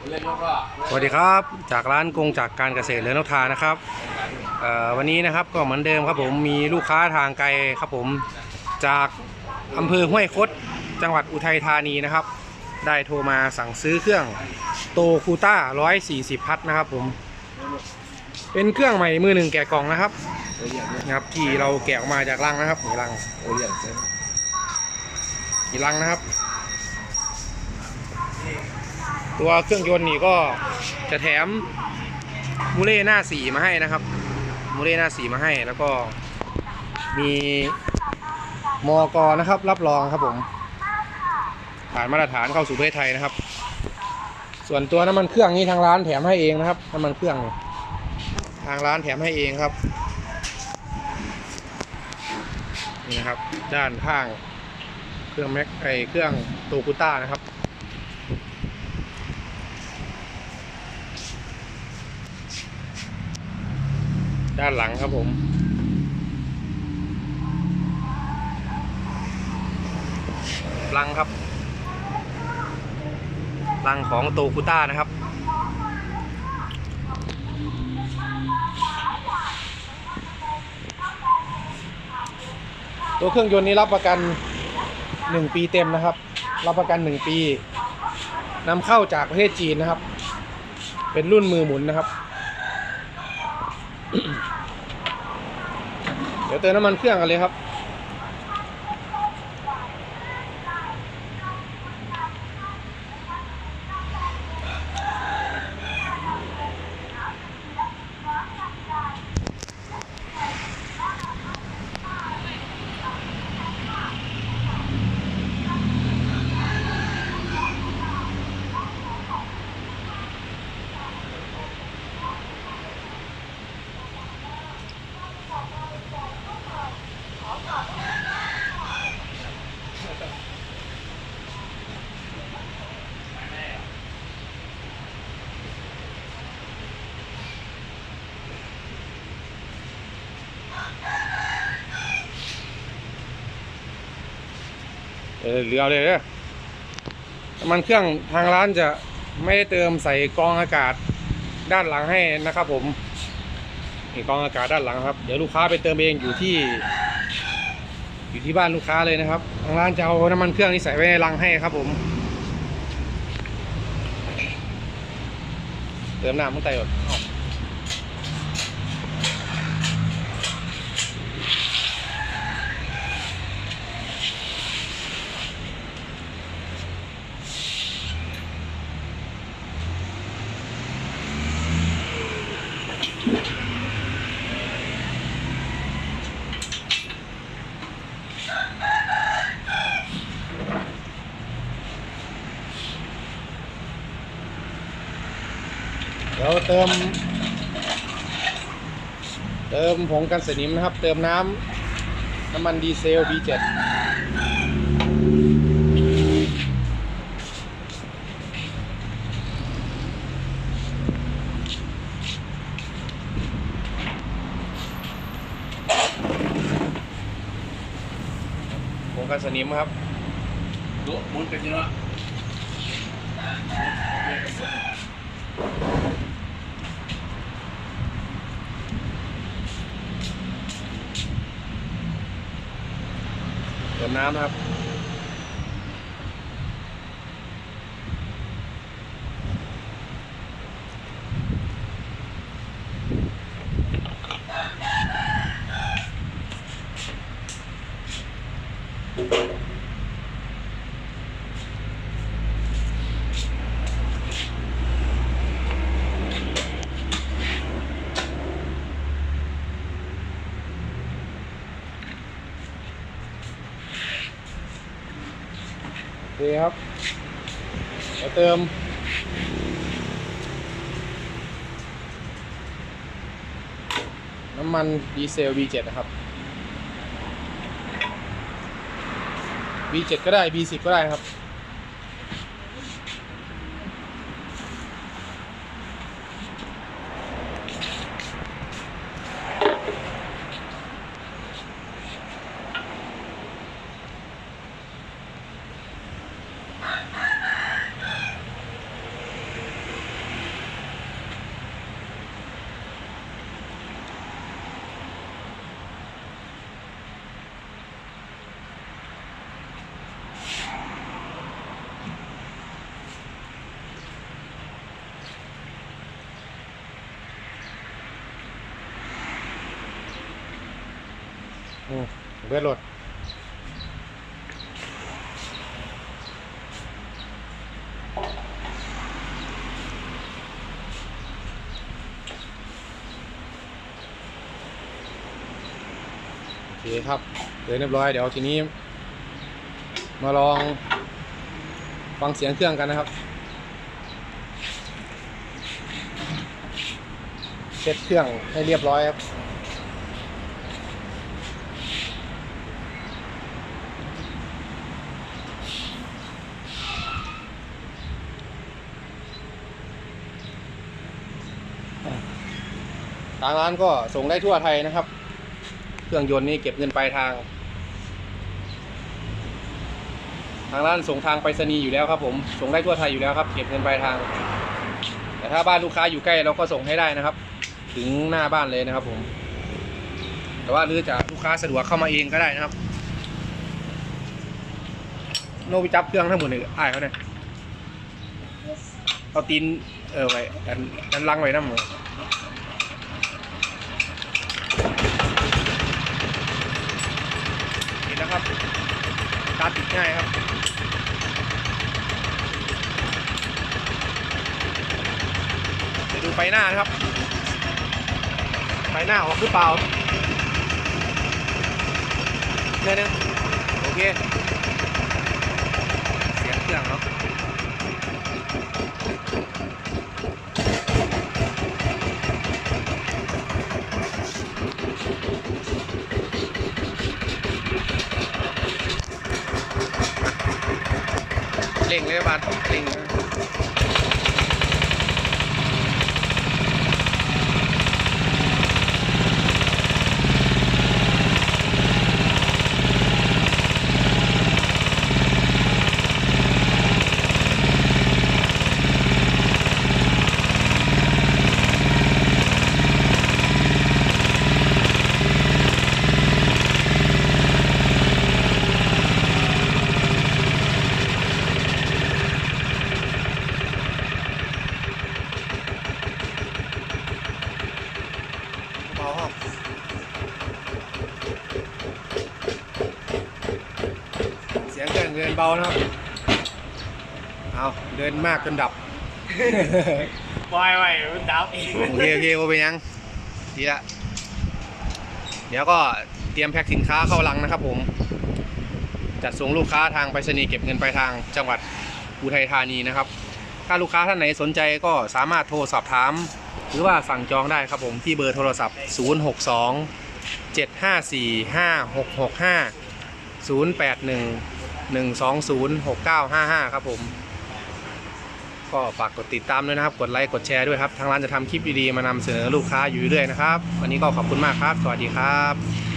สวัสดีครับจากร้านกงจากการเกษตรเลือนกทานะครับเอ่อวันนี้นะครับก็เหมือนเดิมครับผมมีลูกค้าทางไกลครับผมจากอำเภอห้วยคดจังหวัดอุทัยธานีนะครับ ได้โทรมาสั่งซื้อเครื่องโตคูต้า 140 พัทนะครับผม เป็นเครื่องใหม่มือหนึ่งแกะกล่องนะครับนะครับที่เราแกะออกมาจากรังนะครับนี่รังโอเลี้ยงเส้นกี่รังนะครับ ตัวเครื่องยนต์นี่ก็จะแถมมูเล่หน้าสีมาให้นะครับมูเล่หน้าสีมาให้แล้วก็มีมอกอนะครับ รับรองครับผม ผ่านมาตรฐานเข้าสู่ประเทศไทยนะครับ ส่วนตัวน้ำมันเครื่องนี่ทางร้านแถมให้เองนะครับน้ำมันเครื่อง ทางร้านแถมให้เองครับนี่นะครับ ด้านข้าง เครื่องแม็กไอเครื่องโตคุต้านะครับ ด้านหลังครับผม ลังครับ ลังของโตคุต้านะครับ ตัวเครื่องยนต์นี้รับประกัน 1 ปีเต็มนะครับ รับประกัน 1 ปีนำเข้าจากประเทศจีนนะครับ เป็นรุ่นมือหมุนนะครับ เดี๋ยวเติมน้ำมันเครื่องกันเลยครับ เออเหลือเลยเด้อน้ำมันเครื่องทางร้านจะไม่ได้เติมใส่กองอากาศด้านหลังให้นะครับ ผมนี่กองอากาศด้านหลังครับ เดี๋ยวลูกค้าไปเติมเองอยู่ที่ อยู่ที่บ้านลูกค้าเลยนะครับ ทางร้านจะเอาน้ำมันเครื่องนี้ใส่ไว้ในรังให้ครับ ผม เติมน้ำมันไตก่อน ดี๋ยวเติม เติมผงกันสนิมนะครับ เติมน้ำน้ำมันดีเซล B7 ผงกันสนิมครับดูมุนกันเยอะเน้ำนะครับ เคครับมาเติม น้ำมันดีเซล B7 นะครับ B7 ก็ได้ B10 ก็ได้ครับ อืม เบิดรถโอเคครับเดินเรียบร้อย เดี๋ยวทีนี้ มาลองฟังเสียงเครื่องกันนะครับเช็ดเครื่องให้เรียบร้อยครับ ทางร้านก็ส่งได้ทั่วไทยนะครับ เครื่องยนต์นี่เก็บเงินปลายทาง ทางร้านส่งทางไปรษณีย์อยู่แล้วครับผม ส่งได้ทั่วไทยอยู่แล้วครับ เก็บเงินปลายทาง แต่ถ้าบ้านลูกค้าอยู่ใกล้เราก็ส่งให้ได้นะครับ ถึงหน้าบ้านเลยนะครับผม แต่ว่าหรือจะลูกค้าสะดวกเข้ามาเองก็ได้นะครับ โนไปจับเครื่องทั้งหมดเลยอ้ายเขาเนี่ยเอาตีนเออไว้ดันดันลังไว้น้ำหมดเห็นแล้ว ครับตาติดง่ายครับเดี๋ยวดูไฟหน้านะครับ ไฟหน้าออกหรือเปล่าเนี่ยนึงโอเค เสียงเครื่องเนาะ เล่งเลยบาทเล่ง เลยเบาห้องเสียงเครื่องเดินเบานะครับ เอาเดินมากจนดับ ปล่อยไว้มันดับเองโอเคโอเคโอไปยัง ดีละ เดี๋ยวก็เตรียมแพ็คสินค้าเข้าลังนะครับผม จัดส่งลูกค้าทางไปรษณีย์เก็บเงินปลายทางจังหวัดอุทัยธานีนะครับ ถ้าลูกค้าท่านไหนสนใจก็สามารถโทรสอบถาม หรือว่าสั่งจองได้ครับผมที่เบอร์โทรศัพท์ 062 754 5665 081 120 6955 ครับผม ก็ฝากกดติดตามด้วยนะครับ กดไลค์กดแชร์ด้วยครับ ทางร้านจะทำคลิปดีๆมานำเสนอลูกค้าอยู่เรื่อยนะครับ วันนี้ก็ขอบคุณมากครับ สวัสดีครับ